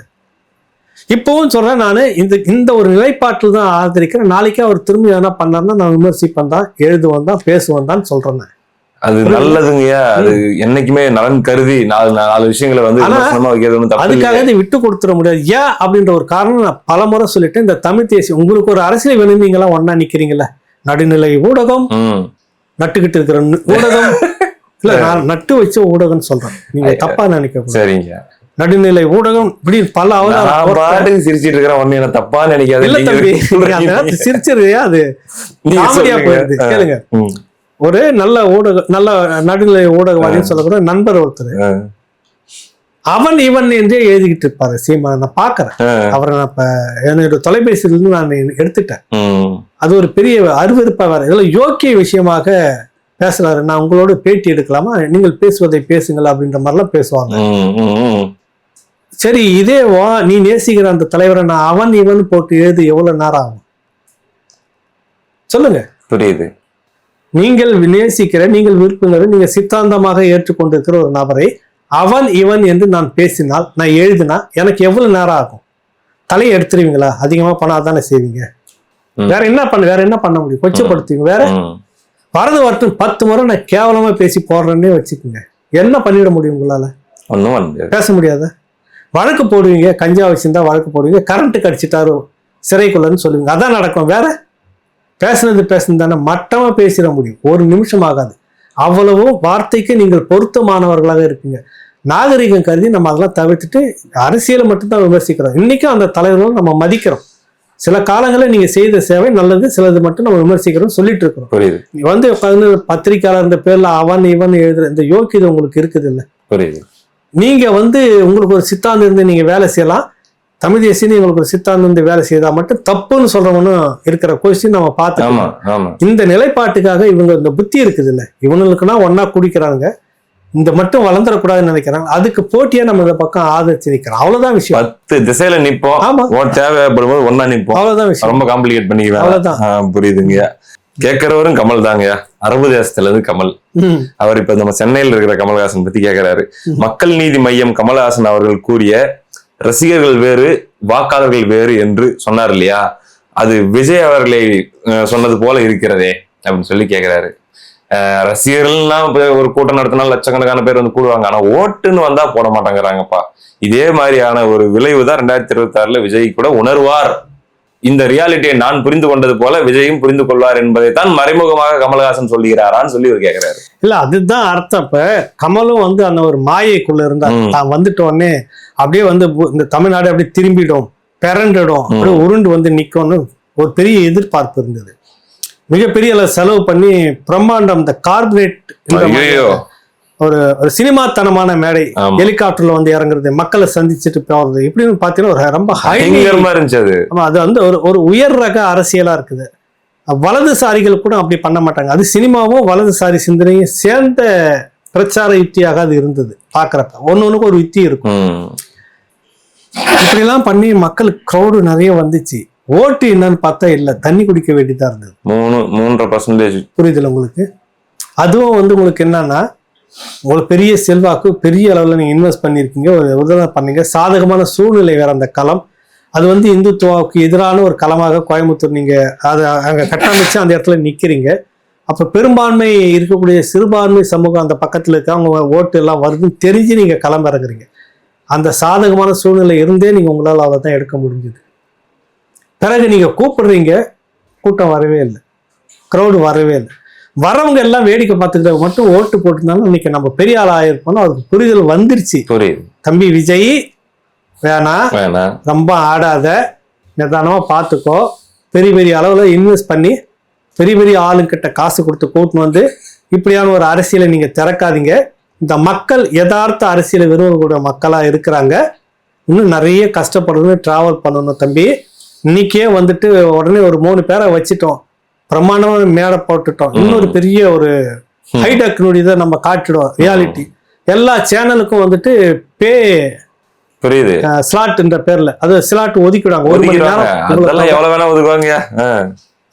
இப்பவும் சொல்றேன் நானு இந்த இந்த ஒரு நிலைப்பாட்டில் தான் ஆதரிக்கிறேன். நாளைக்கே அவர் திரும்பி எதனா பண்ணாருன்னா நான் விமர்சிப்பேன் தான் எழுதுவன் தான் பேசுவேன் தான் சொல்றேன். அது நல்லதுங்கய்யா அது என்னைக்குமே நலன் கருதி நாலு நாலு விஷயங்களை வந்து அதுக்காக? இதை விட்டு கொடுத்துட முடியாது. ஏன் அப்படின்ற ஒரு காரணம் நான் பல முறை சொல்லிட்டேன். இந்த தமிழ் தேசியம் உங்களுக்கு ஒரு அரசியல் வேணும் நீங்களாம் ஒன்னா நிக்கிறீங்கல்ல? நடுநிலை ஊடகம் நட்டுக்கிட்டு இருக்கிற ஊடகம். *laughs* இல்ல நான் நட்டு வச்ச ஊடகம்னு சொல்றேன். நீங்க தப்பா நினைக்க சரிங்க. நடுநிலை ஊடகம் இப்படி பல அவதாரம் சிரிச்சிட்டு இருக்கிறேன் ஒண்ணு என்ன தப்பா நினைக்காத இல்ல தம்பி சிரிச்சிருவியா அது? காமெடியா. போயிருது. கேளுங்க. ஒரு நல்ல ஊடக நல்ல நடுநிலை ஊடகவாதின்னு சொல்லக்கூட நண்பர் ஒருத்தர். அவன் இவன் என்றே எழுதிக்கிட்டு இருப்பாரு. சீமா நான் பாக்குறேன். அவரை நான் இப்ப என்னோட தொலைபேசியில இருந்து நான் எடுத்துட்டேன். அது ஒரு பெரிய அருவருப்பா வேற. இதெல்லாம் யோக்கிய விஷயமாக பேசுறாரு. நான் உங்களோட பேட்டி எடுக்கலாமா? நீங்கள் பேசுவதை பேசுங்கள் அப்படின்ற மாதிரிலாம் பேசுவாங்க. சரி இதே வா நீ நேசிக்கிற அந்த தலைவரை நான் அவன் இவன் போட்டு எழுது எவ்வளவு நேரம் ஆகும்? சொல்லுங்க. புரியுது. நீங்கள் நேசிக்கிற நீங்கள் விருப்புகிற நீங்க சித்தாந்தமாக ஏற்றுக்கொண்டிருக்கிற ஒரு நபரை அவன் இவன் என்று நான் பேசினால் நான் எழுதினா எனக்கு எவ்வளவு நேரம் ஆகும்? தலையை எடுத்துருவீங்களா? அதிகமா பண்ணாதானே செய்வீங்க? ம். வேற என்ன பண்ண வேற என்ன பண்ண முடியும்? கொச்சப்படுத்துவீங்க வேற. வரது வரட்டும் பத்து முறை நான் கேவலமா பேசி போடுறேன்னே வச்சுக்கோங்க. என்ன பண்ணிட முடியும் உங்களால? முடியாது. பேச முடியாத? வழக்கு போடுவீங்க கஞ்சா வச்சிருந்தா வழக்கு போடுவீங்க கரண்ட் கடிச்சிட்டாரு சிறைக்குள்ளன்னு சொல்லுவீங்க. அதான் நடக்கும். வேற பேசுனது பேசுனது தானே மட்டமா பேசிட முடியும். ஒரு நிமிஷம் ஆகாது. அவ்வளவும் வார்த்தைக்கு நீங்கள் பொருத்தமானவர்களாக இருக்கீங்க நாகரிகம் கருதி நம்ம அதெல்லாம் தவிர்த்துட்டு அரசியலை மட்டும்தான் விமர்சிக்கிறோம். இன்னைக்கும் அந்த தலைவர்கள் நம்ம மதிக்கிறோம். சில காலங்களில் நீங்க செய்த சேவை நல்லது சிலது மட்டும் நம்ம விமர்சிக்கிறோம் சொல்லிட்டு இருக்கிறோம் புரியுது. நீ வந்து உட்காந்து பத்திரிக்கையாளர் இந்த பேர்ல அவன் இவன் எழுதுற இந்த யோக்கியதை உங்களுக்கு இருக்குது இல்ல புரியுது. நீங்க வந்து உங்களுக்கு ஒரு சித்தாந்தம் இருந்து நீங்க வேலை செய்யலாம். தமிழ் தேசியம் உங்களுக்கு ஒரு சித்தாந்தம் இருந்து வேலை செய்தா மட்டும் தப்புன்னு சொல்றவனும் இருக்கிற கொஸ்டின் நம்ம ஆமா பார்த்து ஆமா. இந்த நிலைப்பாட்டுக்காக இவங்க இந்த புத்தி இருக்குது இல்ல இவங்களுக்குன்னா ஒன்னா குடிக்கிறாங்க இந்த மட்டும் வளர்ந்துடக்கூடாதுன்னு நினைக்கிறாங்க. அதுக்கு போட்டியா நம்ம இந்த பக்கம் ஆதரிச்சு நிக்கிறோம் அவ்வளவுதான் விஷயம். பத்து திசையில நிப்போம். ஆமா. தேவைப்படும் போது ஒன்னா நிப்போம். அவ்வளவுதான் விஷயம். ரொம்ப காம்ப்ளிகேட் பண்ணிக்குவேன். அவ்வளவுதான். புரியுதுங்க. கேட்கறவரும் கமல் தாங்கய்யா அரபு தேசத்துல இருந்து கமல். அவர் இப்ப நம்ம சென்னையில் இருக்கிற கமல்ஹாசன் பத்தி கேக்குறாரு. மக்கள் நீதி மையம் கமல்ஹாசன் அவர்கள் கூறிய ரசிகர்கள் வேறு வாக்காளர்கள் வேறு என்று சொன்னார் இல்லையா? அது விஜய் அவர்களை சொன்னது போல இருக்கிறதே அப்படின்னு சொல்லி கேக்குறாரு. அஹ், ரசிகர்கள்லாம் இப்ப ஒரு கூட்டம் நடத்தினா லட்சக்கணக்கான பேர் வந்து கூடுவாங்க. ஆனா ஓட்டுன்னு வந்தா போட மாட்டேங்கிறாங்கப்பா. இதே மாதிரியான ஒரு விளைவு தான் ரெண்டாயிரத்தி இருபத்தி ஆறுல விஜய் கூட உணர்வார். இந்த ரியாலிட்டியை நான் புரிந்து கொண்டது போல விஜயும் புரிந்து கொள்வார் என்பதை தான் மறைமுகமாக கமல்ஹாசன் சொல்லுகிறாரான்னு சொல்லி அவர் கேக்குறாரு. இல்ல அதுதான் அர்த்தம். இப்ப கமலும் வந்து அந்த ஒரு மாயைக்குள்ள இருந்தா. தான் வந்துட்ட உடனே அப்படியே வந்து இந்த தமிழ்நாடு அப்படியே திரும்பிடும் பிறண்டிடும் உருண்டு வந்து நிக்கும்னு ஒரு பெரிய எதிர்பார்ப்பு இருந்தது. மிகப்பெரிய செலவு பண்ணி பிரம்மாண்டம் இந்த கார்பரேட் ஒரு ஒரு சினிமாத்தனமான மேடை. ஹெலிகாப்டர்ல வந்து இறங்குறது மக்களை சந்திச்சுட்டு போறது இப்படின்னு பாத்தீங்கன்னா ஒரு ரொம்ப ஹை பயங்கரமா இருந்துச்சு அது. ஆமா அது வந்து ஒரு ஒரு உயர் ரக அரசியலா இருக்குது. வலதுசாரிகள் கூட அப்படி பண்ண மாட்டாங்க. அது சினிமாவும் வலதுசாரி சிந்தனையும் சேர்ந்த பிரச்சார யுக்தியாக அது இருந்தது பாக்குறப்ப ஒண்ணு ஒண்ணுக்கு ஒரு யுக்தி இருக்கும். ம். இப்படிலாம் பண்ணி மக்களுக்கு க்ரௌடு நிறைய வந்துச்சு. ஓட்டு என்னன்னு பார்த்தா இல்ல தண்ணி குடிக்க வேண்டியதா இருந்தது. மூணு மூன்றரை பர்சன்டேஜ் புரியுதுல உங்களுக்கு? அதுவும் வந்து உங்களுக்கு என்னன்னா உங்களுக்கு பெரிய செல்வாக்கு பெரிய அளவில் நீங்கள் இன்வெஸ்ட் பண்ணியிருக்கீங்க ஒரு உதவி பண்ணீங்க சாதகமான சூழ்நிலை வேற அந்த களம். அது வந்து இந்துத்துவாவுக்கு எதிரான ஒரு களமாக கோயம்புத்தூர் நீங்கள் அதை அங்கே கட்டமைச்சு அந்த இடத்துல நிற்கிறீங்க அப்போ பெரும்பான்மை இருக்கக்கூடிய சிறுபான்மை சமூகம் அந்த பக்கத்தில் இருக்க அவங்க ஓட்டு எல்லாம் வருதுன்னு தெரிஞ்சு நீங்கள் களம் இறங்குறீங்க. அந்த சாதகமான சூழ்நிலை இருந்தே நீங்கள் உங்களால் அதை தான் எடுக்க முடிஞ்சுது. பிறகு நீங்கள் கூப்பிடுறீங்க கூட்டம் வரவே இல்லை. க்ரௌடு வரவே இல்லை. வரவங்க எல்லாம் வேடிக்கை பார்த்துக்கிட்ட மட்டும் ஓட்டு போட்டிருந்தாலும் இன்னைக்கு நம்ம பெரிய ஆள் ஆயிருப்போம் அதுக்கு புரிதல் வந்துருச்சு. புரியுது. தம்பி விஜய் வேணாம் ரொம்ப ஆடாத நிதானமாக பார்த்துக்கோ. பெரிய பெரிய அளவில் இன்வெஸ்ட் பண்ணி பெரிய பெரிய ஆளுங்கிட்ட காசு கொடுத்து கூட்டின்னு வந்து இப்படியான ஒரு அரசியலை நீங்கள் திறக்காதீங்க. இந்த மக்கள் யதார்த்த அரசியலை விரும்பக்கூடிய மக்களாக இருக்கிறாங்க. இன்னும் நிறைய கஷ்டப்படணும் ட்ராவல் பண்ணணும் தம்பி. இன்னைக்கே வந்துட்டு உடனே ஒரு மூணு பேரை வச்சுட்டோம். பிரமாண்டமாக மேடை போட்டுட்டோம். இன்னொரு பெரிய ஒரு ஹைடெக்னுடைய இதை நம்ம காட்டிடுவோம் ரியாலிட்டி எல்லா சேனலுக்கும் வந்துட்டு பே புரியுது. ஸ்லாட்ன்ற பேர்ல. அது ஸ்லாட் ஒதுக்கிடுவாங்க. ஒரு மணி நேரம் எவ்வளவு வேணா ஒதுக்குவாங்க.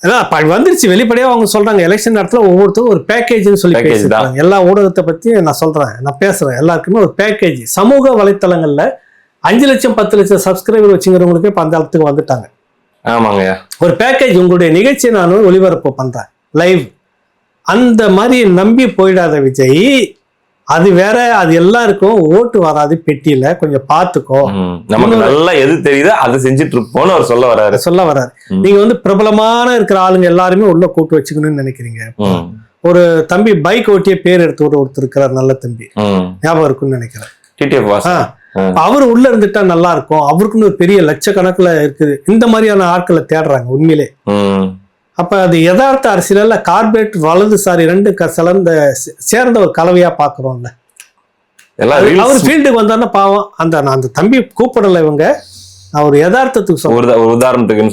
அதான் வந்துருச்சு. வெளிப்படையா அவங்க சொல்றாங்க. எலெக்ஷன் நேரத்துல ஒவ்வொருத்தரும் ஒரு பேக்கேஜ்னு சொல்லி பேசிருக்காங்க எல்லா ஊடகத்தை பத்தி நான் சொல்றேன். நான் பேசுறேன். எல்லாருக்குமே ஒரு பேக்கேஜ் சமூக வலைத்தளங்கள்ல அஞ்சு லட்சம் பத்து லட்சம் சப்ஸ்கிரைபர் வச்சுங்கிறவங்களுக்கு இப்ப அந்த இடத்துக்கு வந்துட்டாங்க. ஆமாங்கய்யா ஒரு பேக்கேஜ் உங்களுடைய நிகழ்ச்சியை நான் ஒளிபரப்பு பண்றேன். லைவ் அந்த மாதிரி நம்பி போயிடாத விஜய் அது வேற அது எல்லாருக்கும் ஓட்டு வராது பெட்டியில. கொஞ்சம் பார்த்துக்கோ ம், நமக்கு நல்லா எது தெரியுதோ அதை செஞ்சுட்டு இருப்போம்னு அவர் சொல்ல அதை சொல்ல வராரு. ம். நீங்க வந்து பிரபலமான இருக்கிற ஆளுங்க எல்லாருமே உள்ள கூட்டு வச்சுக்கணும்னு நினைக்கிறீங்க. ஒரு தம்பி பைக் ஓட்டிய பேர் எடுத்து ஒரு ஒருத்தர் இருக்கிறார் நல்ல தம்பி. ஞாபகம் இருக்கும்னு நினைக்கிறேன். அவர் உள்ள இருந்துட்டா நல்லா இருக்கும் அவருக்குன்னு ஒரு பெரிய லட்சக்கணக்குல இருக்குது. இந்த மாதிரியான ஆட்களை தேடுறாங்க உண்மையிலே. அப்ப அது யதார்த்த அரசியல்ல கார்பரேட் வலதுசாரி ரெண்டு க- கலந்த சே- சேர்ந்த ஒரு கலவையா பாக்குறோம்ல. எல்லாம் அவர் ஃபீல்டுக்கு வந்தாருன்னா பாவம். அந்த நான் அந்த தம்பி கூப்பிடல இவங்க. ஒரு யதார்த்தத்துக்கு ஒரு சொல்றேன்.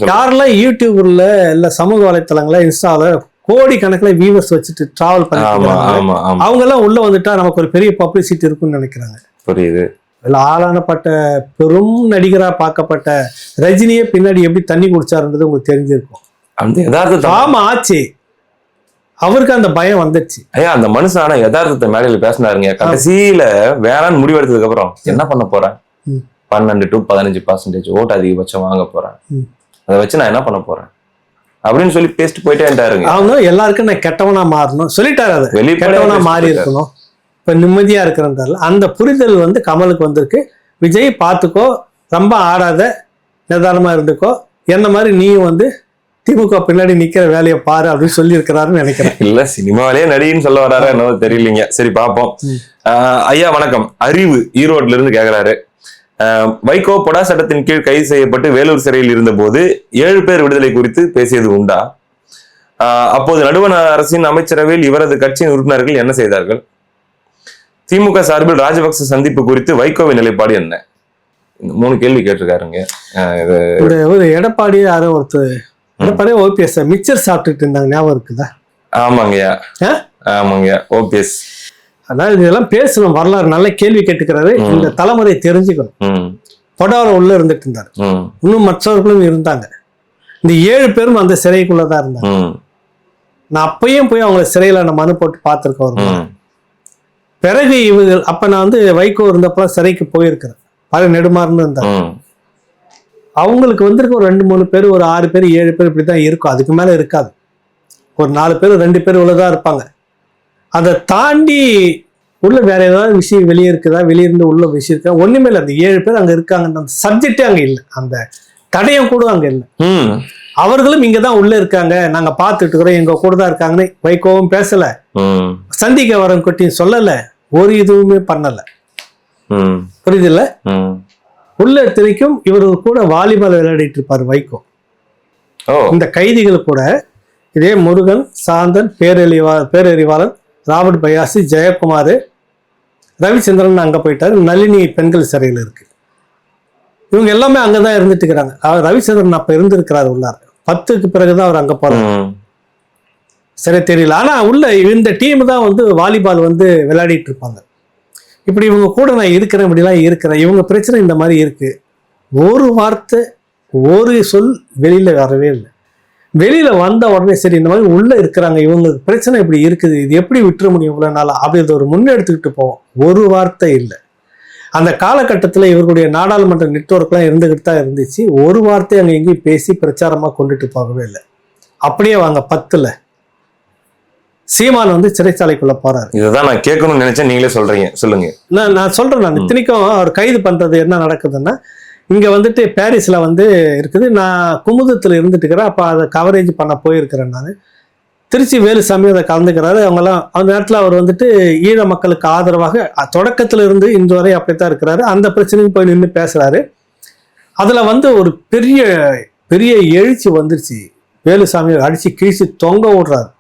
யாரெல்லாம் யூடியூப்ல இல்ல சமூக வலைத்தளங்கள இன்ஸ்டால கோடி கணக்குல வியூவர்ஸ் வச்சுட்டு டிராவல் ஆமா அவங்க எல்லாம் உள்ள வந்துட்டா நமக்கு ஒரு பெரிய பப்ளிசிட்டி இருக்கும்னு நினைக்கிறாங்க. புரியுது. இதுல ஆளானப்பட்ட பெரும் நடிகரா பார்க்கப்பட்ட ரஜினியே பின்னாடி எப்படி தண்ணி குடிச்சாருன்றது உங்களுக்கு தெரிஞ்சிருக்கும். அந்த யதார்த்தத்தை ஆமா ஆச்சு. அவருக்கு அந்த பயம் வந்துச்சு ஐயா அந்த மனுஷன் ஆனா யதார்த்தத்தை மேடையில பேசினாருங்க. கடைசியில வேளாண் முடிவெடுத்ததுக்கு அப்புறம் என்ன பண்ண போறேன். பன்னெண்டு டு பதினஞ்சு பர்சன்டேஜ் ஓட்டு அதிகபட்சம் வாங்க போறேன். அதை வச்சு நான் என்ன பண்ண போறேன்? அப்படின்னு சொல்லி பேசிட்டு போயிட்டேன்ட்டாருங்க அவங்க எல்லாருக்கும் நான் கெட்டவனா மாறணும். சொல்லிட்டாரு அதை. கெட்டவனா மாறி. இருக்கணும் இப்ப நிம்மதியா இருக்கிறதால அந்த புரிதல் வந்து கமலுக்கு வந்திருக்கு. விஜய் பார்த்துக்கோ ரொம்ப ஆடாத நிதானமா இருந்துக்கோ. என்ன மாதிரி நீயும் வந்து திமுக பின்னாடி நிக்கிற வேலையை பாரு அப்படின்னு சொல்லி இருக்கிறாருன்னு நினைக்கிறேன். இல்ல சினிமாவிலேயே நடிகன்னு சொல்ல வராரா என்னவோ தெரியலீங்க. சரி பாப்போம் ம். ஆஹ் ஐயா வணக்கம். அறிவு ஈரோட்ல இருந்து கேக்குறாரு. ஆஹ் வைகோ பொடா சட்டத்தின் கீழ் கைது செய்யப்பட்டு வேலூர் சிறையில் இருந்தபோது ஏழு பேர் விடுதலை குறித்து பேசியது உண்டா? அப்போது நடுவண் அரசின் அமைச்சரவையில் இவரது கட்சியின் உறுப்பினர்கள் என்ன செய்தார்கள்? திமுக சார்பில் ராஜபக்ச சந்திப்பு குறித்து வைகோவின் நிலைப்பாடு என்ன? இந்த மூணு கேள்வி கேட்டிருக்காருங்க. ஒரு எடப்பாடி யாரோ ஒருத்தர் எடப்பாடியே ஓபிஎஸ் மிச்சர் சாப்பிட்டுட்டு இருந்தாங்க ஞாபகம் இருக்குதா? ஆமாங்கய்யா? ஆமாங்கய்யா ஓபிஎஸ். அதனால இதெல்லாம் பேசணும் வரலாறு நல்ல கேள்வி கேட்டுக்கிறாரு. இந்த தலைமுறை தெரிஞ்சுக்கணும். பொடாவில் உள்ள இருந்துட்டு இருந்தாரு. இன்னும் மற்றவர்களும் இருந்தாங்க. இந்த ஏழு பேரும் அந்த சிறைக்குள்ளதான் இருந்தாங்க. நான் அப்பயும் போய் அவங்கள சிறையில நான் மனு போட்டு பார்த்திருக்கேன் ஒரு முறை. ம். பிறகு இவங்க அப்ப நான் வந்து வைகோ இருந்தப்ப சிறைக்கு போயிருக்கிறேன். பல நெடுமாறுன்னு இருந்தாங்க அவங்களுக்கு வந்திருக்க ஒரு ரெண்டு மூணு பேர் ஒரு ஆறு பேர் ஏழு பேர் இப்படிதான் இருக்கும். அதுக்கு மேல இருக்காது. ஒரு நாலு பேர் ரெண்டு பேர் உள்ளதான் இருப்பாங்க. அதை தாண்டி உள்ள வேற ஏதாவது விஷயம் வெளியே இருக்குதா? வெளியே இருந்து உள்ள விஷயம் இருக்கா? ஒண்ணுமே இல்லை. அந்த ஏழு பேர் அங்க இருக்காங்க அந்த சப்ஜெக்டே அங்க இல்லை. அந்த தடயம் கூட அங்க இல்லை. அவர்களும் இங்க தான் உள்ள இருக்காங்க. நாங்க பார்த்துட்டு இருக்கிறோம். எங்க கூட தான் இருக்காங்கன்னு வைகோவும் பேசல. சந்திக்க வரன் கொட்டியும் சொல்லல. ஒரு இதுவுமே பண்ணல. புரியுதுல்ல? உள்ள திரைக்கும் இவர் கூட வாலிபால் விளையாடிட்டு இருப்பாரு வைகோ. இந்த கைதிகள் கூட இதே முருகன் சாந்தன் பேரறிவா பேரறிவாளன் ராபர்ட் பயாசி ஜெயக்குமார் ரவிச்சந்திரன் அங்க போயிட்டாரு. நளினி பெண்கள் சிறையில் இருக்கு. இவங்க எல்லாமே அங்கதான் இருந்துட்டு இருக்கிறாங்க. ரவிச்சந்திரன் அப்ப இருந்திருக்கிறார் உள்ளார். பத்துக்கு பிறகுதான் அவர் அங்க போறாரு. ம். சரி தெரியல. ஆனால் உள்ள இந்த டீம் தான் வந்து வாலிபால் வந்து விளையாடிட்டு இருப்பாங்க. இப்படி இவங்க கூட நான் இருக்கிறேன் இப்படிலாம் இருக்கிறேன். இவங்க பிரச்சனை இந்த மாதிரி இருக்குது ஒரு வார்த்தை ஒரு சொல் வெளியில் வரவே இல்லை. வெளியில் வந்த உடனே சரி இந்த மாதிரி உள்ளே இருக்கிறாங்க இவங்களுக்கு பிரச்சனை இப்படி இருக்குது இது எப்படி விட்டுற முடியும் இவ்வளோ நாளாக அப்படி இதை ஒரு முன்னெடுத்துக்கிட்டு போவோம். ஒரு வார்த்தை இல்லை. அந்த காலகட்டத்தில் இவர்களுடைய நாடாளுமன்ற நெட்வொர்க்லாம் இருந்துக்கிட்டு தான் இருந்துச்சு. ஒரு வார்த்தை அங்கே எங்கேயும் பேசி பிரச்சாரமாக கொண்டுட்டு போகவே இல்லை. அப்படியே வாங்க பத்தில். சீமான் வந்து சிறைச்சாலைக்குள்ள போறாரு. இதுதான் நான் கேட்கணும்னு நினைச்சேன். நீங்களே சொல்றீங்க. சொல்லுங்க. நான் நான் சொல்றேன். நான் இத்தனைக்கும் அவர் கைது பண்றது என்ன நடக்குதுன்னா இங்க வந்துட்டு பாரிஸ்ல வந்து இருக்குது. நான் குமுதத்துல இருந்துட்டு இருக்கிறேன் அப்ப அதை கவரேஜ் பண்ண போயிருக்கிறேன் நான். திருச்சி வேலுசாமி அதை கலந்துக்கிறாரு. அவங்கெல்லாம் அந்த நேரத்தில் அவர் வந்துட்டு ஈழ மக்களுக்கு ஆதரவாக தொடக்கத்துல இருந்து இன்று வரை அப்படித்தான் இருக்கிறாரு. அந்த பிரச்சனையும் போய் நின்று பேசுறாரு. அதுல வந்து ஒரு பெரிய பெரிய எழுச்சி வந்துருச்சு. வேலுசாமி அடிச்சு கிழிச்சு தொங்க விடுறாரு.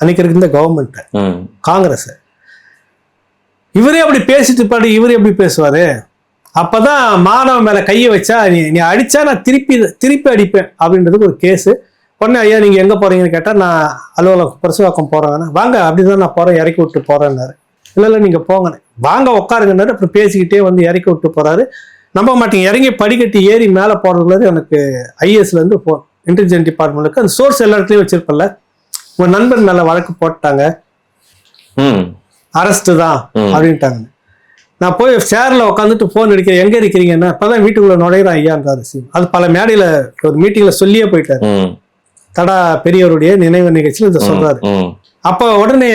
அன்னைக்கு இருக்க இந்த கவர்மெண்ட் ம். காங்கிரஸ் இவரே அப்படி பேசிட்டு பாடி இவரே எப்படி பேசுவாரு. அப்பதான் மாணவன் மேல கையை வச்சா நீ நீ அடிச்சா நான் திருப்பி திருப்பி அடிப்பேன் அப்படின்றதுக்கு ஒரு கேஸ் உடனே ஐயா நீங்க எங்க போறீங்கன்னு கேட்டா நான் அலுவலகம் பரசுவாக்கம் போறேன் வாங்க அப்படிதான் நான் போறேன் இறக்கி விட்டு போறேன்னாரு. இல்ல இல்ல நீங்க போங்க. வாங்க உட்காருங்கன்னாரு அப்புறம் பேசிக்கிட்டே வந்து இறக்கி விட்டு போறாரு. நம்ப மாட்டீங்க இறங்கி படிக்கட்டு ஏறி மேலே போறதுக்குள்ள எனக்கு ஐஏஎஸ்ல இருந்து போ இன்டெலிஜென்ட் டிபார்ட்மெண்ட்டுக்கு அந்த சோர்ஸ் எல்லா இடத்துலயும் வச்சிருப்பல உங்க நண்பன் மேல வழக்கு போட்டாங்க. அரெஸ்ட் தான். அப்படின்ட்டாங்க. நான் போய் சேர்ல உட்காந்துட்டு போன் அடிக்கிறேன். எங்க இருக்கிறீங்கன்னா இப்பதான் வீட்டுக்குள்ள நுழையிறேன் ஐயான்றாரு சிம் அது பல மேடையில ஒரு மீட்டிங்ல சொல்லியே போயிட்டாரு. தடா பெரியவருடைய நினைவு நிகழ்ச்சியில் இதை சொல்றாரு. அப்போ உடனே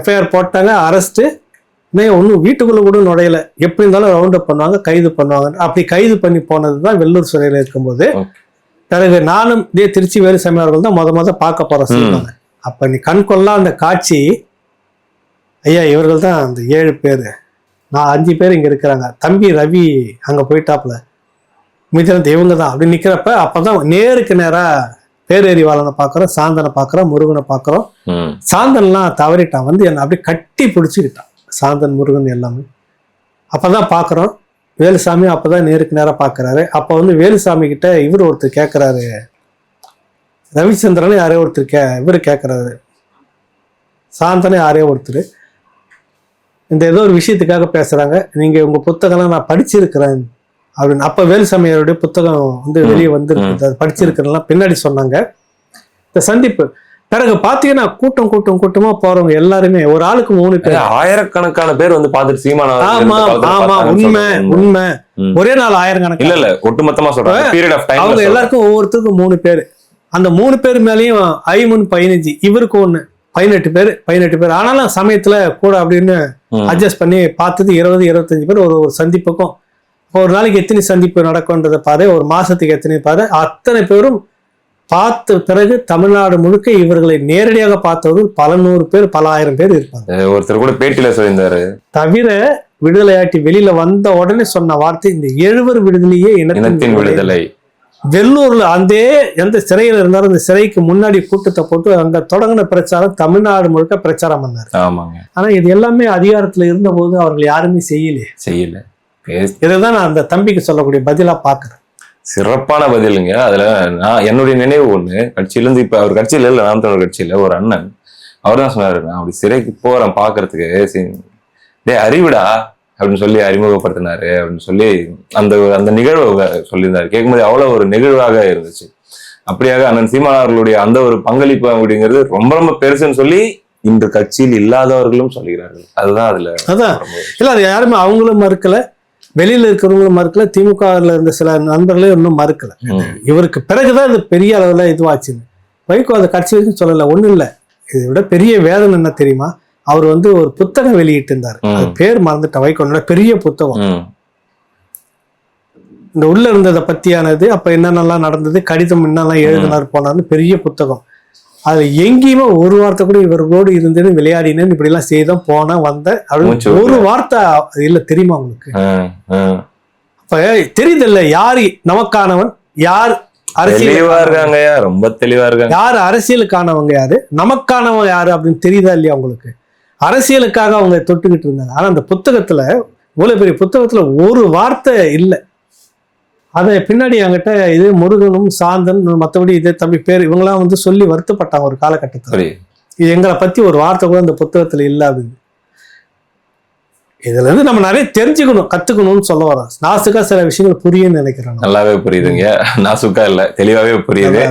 எஃப்ஐஆர் போட்டாங்க. அரெஸ்ட் இன்னும் ஒன்றும் வீட்டுக்குள்ள கூட நுழையல. எப்படி இருந்தாலும் ரவுண்ட் அப் பண்ணுவாங்க கைது பண்ணுவாங்க. அப்படி கைது பண்ணி போனது தான் வெள்ளூர் சிறையில் இருக்கும்போது. பிறகு நானும் இதே திருச்சி வேலுசாமி அவர்கள் தான் முத முத பார்க்க போற சொல்லுவாங்க அப்ப நீ கண் கொள்ளா அந்த காட்சி. ஐயா இவர்கள் தான் அந்த ஏழு பேர். நான் அஞ்சு பேர் இங்க இருக்கிறாங்க. தம்பி ரவி அங்க போயிட்டாப்ல. மிதனது இவங்க தான் அப்படி நிக்கிறப்ப அப்பதான் நேருக்கு நேரா பேரறிவாளனை பார்க்குறோம் சாந்தனை பார்க்குறோம் முருகனை பார்க்குறோம் சாந்தன்லாம் தவறிட்டான். வந்து என்னை அப்படியே கட்டி பிடிச்சிக்கிட்டான். சாந்தன் முருகன் எல்லாமே. அப்பதான் பார்க்குறோம் வேலுசாமி அப்பதான் நேருக்கு நேரா பார்க்கறாரு அப்போ வந்து வேலுசாமி கிட்ட இவர் ஒருத்தர் கேட்கறாரு ரவிச்சந்திரன் யாரோ ஒருத்தர் கே இவர் கேட்கறாரு சாந்தனை யாரோ ஒருத்தர். இந்த ஏதோ ஒரு விஷயத்துக்காக பேசுறாங்க. நீங்க உங்க புத்தகம்லாம் நான் படிச்சிருக்கிறேன் அப்படின்னு. அப்ப வேலுசாமியாருடைய புத்தகம் வந்து வெளியே வந்திருக்கு அது படிச்சிருக்கிறேன்லாம் பின்னாடி சொன்னாங்க. இந்த சந்திப்பு. பிறகு பாத்தீங்கன்னா கூட்டம் கூட்டம் கூட்டமா போறவங்க எல்லாருமே ஒரு ஆளுக்கு மூணு பேர். ஆயிரக்கணக்கான பேர் வந்து பாத்துட்டு சீமான ஆமா ஆமா உண்மை உண்மை. ஒரே நாள் ஆயிரக்கணக்கான. இல்ல இல்ல ஒட்டுமொத்தமா சொல்றேன் அவங்க எல்லாருக்கும் ஒவ்வொருத்தருக்கும் மூணு பேர். அந்த மூணு பேர் மேலயும் ஐமூணு பதினஞ்சு இவருக்கு ஒண்ணு. பதினெட்டு பேர் பதினெட்டு பேர். ஆனாலும் சமயத்துல கூட அப்படின்னு அட்ஜஸ்ட் பண்ணி பார்த்தது இருபது இருபத்தஞ்சு பேர் ஒரு ஒரு சந்திப்புக்கும். ஒரு நாளைக்கு எத்தனை சந்திப்பு நடக்கும்ன்றதை பாரு. ஒரு மாசத்துக்கு எத்தனை பாரு. அத்தனை பேரும் பார்த்த பிறகு தமிழ்நாடு முழுக்க இவர்களை நேரடியாக பார்த்தவர்கள் பல நூறு பேர் பல ஆயிரம் பேர் இருப்பாங்க. ஒருத்தர் கூட பேட்டியில சொல்லியிருந்தாரு. தவிர விடுதலையாட்டி வெளியில வந்த உடனே சொன்ன வார்த்தை இந்த எழுவர் விடுதலையே இனத்தின் விடுதலை. வெள்ளூர்ல அந்த எந்த சிறையில இருந்தாலும் அந்த சிறைக்கு முன்னாடி கூட்டத்தை போட்டு அங்க தொடங்கின பிரச்சாரம் தமிழ்நாடு முழுக்க பிரச்சாரம் பண்ணாரு. ஆமாங்க. ஆனா இது எல்லாமே அதிகாரத்துல இருந்தபோது அவர்கள் யாருமே செய்யலையே செய்யல. பேச- இதைதான் நான் அந்த தம்பிக்கு சொல்லக்கூடிய பதிலா பாக்குறேன் சிறப்பான பதிலுங்க. அதுல நான் என்னுடைய நினைவு ஒண்ணு. கட்சியில இருந்து இப்ப அவர் கட்சியில இல்ல நாம் தமிழர் கட்சியில ஒரு அண்ணன். அவர் தான் சொன்னாரு நான் அப்படி சிறைக்கு போறேன் பாக்குறதுக்கு சரி, டேய் அறிவிடா. அப்படின்னு சொல்லி அறிமுகப்படுத்தினாரு அப்படின்னு சொல்லி அந்த அந்த நிகழ்வு சொல்லியிருந்தாரு. கேட்கும்போது அவ்வளவு ஒரு நிகழ்வாக இருந்துச்சு. அப்படியாக அண்ணன் சீமான் அவர்களுடைய அந்த ஒரு பங்களிப்பு அப்படிங்கிறது ரொம்ப ரொம்ப பெருசுன்னு சொல்லி இன்று கட்சியில் இல்லாதவர்களும் சொல்கிறார்கள். அதுதான் அதுல அதான். இல்ல அது யாருமே அவங்களும் மறுக்கல. வெளியில இருக்கிறவங்களும் மறுக்கல. திமுகவில் இருந்த சில நண்பர்களே இன்னும் மறுக்கல. இவருக்கு பிறகுதான் இது பெரிய அளவுல இதுவாச்சுன்னு. வைகோ அந்த கட்சி வரைக்கும் சொல்லல. ஒண்ணும் இல்ல. இதை விட பெரிய வேதனை என்ன தெரியுமா? அவர் வந்து ஒரு புத்தகம் வெளியிட்டு இருந்தார். அது பேர் மறந்துட்டேன். வைகோனோட பெரிய புத்தகம். இந்த உள்ள இருந்ததை பத்தியானது அப்ப என்னென்னலாம் நடந்தது கடிதம் என்னெல்லாம் எழுதினார் போனார்னு பெரிய புத்தகம். அதுல எங்கேயுமே ஒரு வார்த்தை கூட இவர்களோடு இருந்தேன்னு விளையாடினேன் இப்படி எல்லாம் செய்தோம் போனேன் வந்தேன் மூச்சு அப்படின்னு ஒரு வார்த்தை இல்ல தெரியுமா உங்களுக்கு. அப்ப தெரியுதில்ல யார் நமக்கானவன்? யார் அரசியல் ரொம்ப தெளிவா இருக்காங்க. யார் அரசியலுக்கானவங்க யாரு? நமக்கானவங்க யாரு அப்படின்னு தெரியுதா இல்லையா உங்களுக்கு? அரசியலுக்காக அவங்க தொட்டுக்கிட்டு இருந்தாங்க. ஆனா அந்த புத்தகத்துல இவ்வளவு பெரிய புத்தகத்துல ஒரு வார்த்தை இல்லை. அதை பின்னாடி என்கிட்ட இது முருகனும் சாந்தன் மற்றபடி இதே தம்பி பேர் இவங்கெல்லாம் வந்து சொல்லி வருத்தப்பட்டாங்க ஒரு காலகட்டத்தில். இது எங்களை பத்தி ஒரு வார்த்தை கூட அந்த புத்தகத்துல இல்லை அப்படின்னு. இதுல இருந்து நம்ம நிறைய தெரிஞ்சுக்கணும் கத்துக்கணும்னு சொல்ல வரோம் நாசுக்கா சில விஷயங்கள் புரியும்னு நினைக்கிறேன் நான். நல்லாவே புரியுதுங்க. நாசுக்கா இல்ல தெளிவாவே புரியுது.